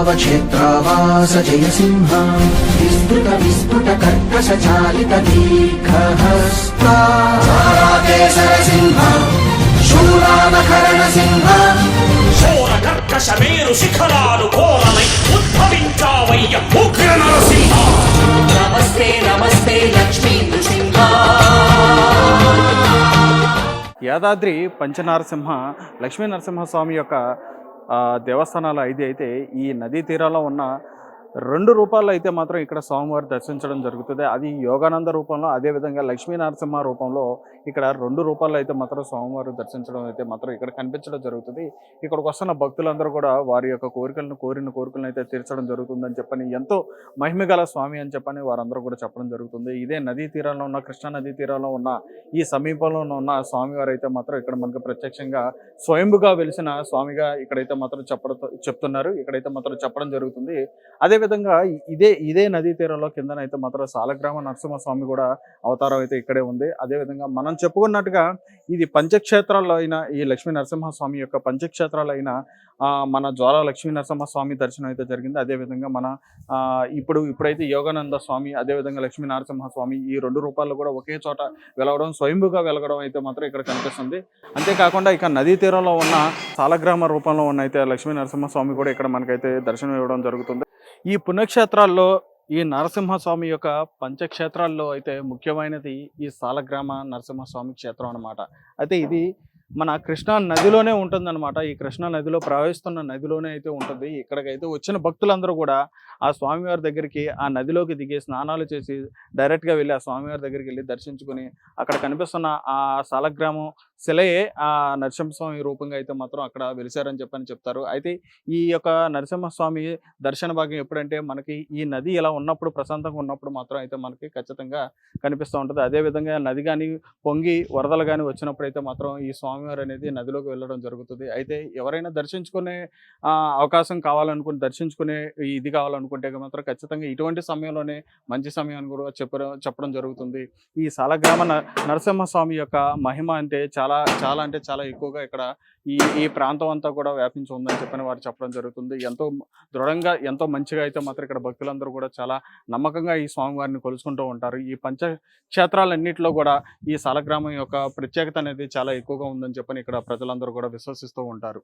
गम्भीरसिंहग्रावक्षेत्रावास जयसिंह विस्तृत विस्फुट कर्कश चालित दीर्घहस्ता केसरसिंह शूरानकरणसिंह ఘోర కర్కశ మేరు శిఖరాలు ఘోరమై ఉద్భవించావయ్య ఉగ్ర నరసింహ నమస్తే నమస్తే లక్ష్మీ నృసింహ యాదాద్రి పంచనారసింహ లక్ష్మీ నరసింహస్వామి యొక్క ఆ, దేవస్థానాలు ఐదు అయితే ఈ నదీ తీరాల్లో ఉన్న రెండు రూపాల్లో అయితే మాత్రం ఇక్కడ స్వామివారి దర్శించడం జరుగుతుంది. అది యోగానంద రూపంలో అదేవిధంగా లక్ష్మీ నరసింహ రూపంలో ఇక్కడ రెండు రూపాల్లో అయితే మాత్రం స్వామివారు దర్శించడం అయితే మాత్రం ఇక్కడ కనిపించడం జరుగుతుంది. ఇక్కడికి వస్తున్న భక్తులందరూ కూడా వారి యొక్క కోరికలను కోరిన కోరికలను అయితే తీర్చడం జరుగుతుందని చెప్పని ఎంతో మహిమగల స్వామి అని చెప్పని వారందరూ కూడా చెప్పడం జరుగుతుంది. ఇదే నదీ తీరాల్లో ఉన్న కృష్ణా నదీ తీరాల్లో ఉన్న ఈ సమీపంలో ఉన్న స్వామివారు అయితే మాత్రం ఇక్కడ మనకు ప్రత్యక్షంగా స్వయంభుగా వెలిసిన స్వామిగా ఇక్కడైతే మాత్రం చెప్పడం చెప్తున్నారు. ఇక్కడైతే మాత్రం చెప్పడం జరుగుతుంది. అదే అదేవిధంగా ఇదే ఇదే నదీ తీరంలో కిందనైతే మాత్రం సాలగ్రామ నరసింహస్వామి కూడా అవతారం అయితే ఇక్కడే ఉంది. అదేవిధంగా మనం చెప్పుకున్నట్టుగా ఇది పంచక్షేత్రాల్లో అయిన ఈ లక్ష్మీ నరసింహస్వామి యొక్క పంచక్షేత్రాలు అయిన ఆ, మన జ్వాల లక్ష్మీ నరసింహస్వామి దర్శనం అయితే జరిగింది. అదేవిధంగా మన ఆ, ఇప్పుడు ఇప్పుడైతే యోగానంద స్వామి అదేవిధంగా లక్ష్మీ నరసింహస్వామి ఈ రెండు రూపాల్లో కూడా ఒకే చోట వెలగడం స్వయంభుగా వెలగడం అయితే మాత్రం ఇక్కడ కనిపిస్తుంది. అంతేకాకుండా ఇక నదీ తీరంలో ఉన్న సాలగ్రామ రూపంలో ఉన్న అయితే లక్ష్మీ నరసింహస్వామి కూడా ఇక్కడ మనకైతే దర్శనం ఇవ్వడం జరుగుతుంది. ఈ పుణ్యక్షేత్రాల్లో ఈ నరసింహస్వామి యొక్క పంచక్షేత్రాల్లో అయితే ముఖ్యమైనది ఈ సాలగ్రామ నరసింహస్వామి క్షేత్రం అనమాట అయితే ఇది మన కృష్ణా నదిలోనే ఉంటుందన్నమాట. ఈ కృష్ణా నదిలో ప్రవహిస్తున్న నదిలోనే అయితే ఉంటుంది. ఇక్కడికైతే వచ్చిన భక్తులందరూ కూడా ఆ స్వామివారి దగ్గరికి ఆ నదిలోకి దిగి స్నానాలు చేసి డైరెక్ట్గా వెళ్ళి ఆ స్వామివారి దగ్గరికి వెళ్ళి దర్శించుకుని అక్కడ కనిపిస్తున్న ఆ సాలగ్రామం శిలయే ఆ నరసింహస్వామి రూపంగా అయితే మాత్రం అక్కడ వెలిశారని చెప్పని చెప్తారు. అయితే ఈ యొక్క నరసింహస్వామి దర్శన భాగం ఎప్పుడంటే మనకి ఈ నది ఇలా ఉన్నప్పుడు ప్రశాంతంగా ఉన్నప్పుడు మాత్రం అయితే మనకి ఖచ్చితంగా కనిపిస్తూ ఉంటుంది. అదేవిధంగా నది కానీ పొంగి వరదలు కానీ వచ్చినప్పుడు అయితే మాత్రం ఈ స్వామివారు అనేది నదిలోకి వెళ్ళడం జరుగుతుంది. అయితే ఎవరైనా దర్శించుకునే ఆ, అవకాశం కావాలనుకుని దర్శించుకునే ఇది కావాలనుకుంటే మాత్రం ఖచ్చితంగా ఇటువంటి సమయంలోనే మంచి సమయాన్ని కూడా చెప్పడం చెప్పడం జరుగుతుంది. ఈ సాలగ్రామ నరసింహస్వామి యొక్క మహిమ అంటే చాలా చాలా అంటే చాలా ఎక్కువగా ఇక్కడ ఈ ఈ ప్రాంతం అంతా కూడా వ్యాపించి ఉందని చెప్పని వారు చెప్పడం జరుగుతుంది. ఎంతో దృఢంగా ఎంతో మంచిగా అయితే మాత్రం ఇక్కడ భక్తులందరూ కూడా చాలా నమ్మకంగా ఈ స్వామివారిని కొలుసుకుంటూ ఉంటారు. ఈ పంచక్షేత్రాలన్నింటిలో కూడా ఈ సాలగ్రామం యొక్క ప్రత్యేకత అనేది చాలా ఎక్కువగా ఉందని చెప్పని ఇక్కడ ప్రజలందరూ కూడా విశ్వసిస్తూ ఉంటారు.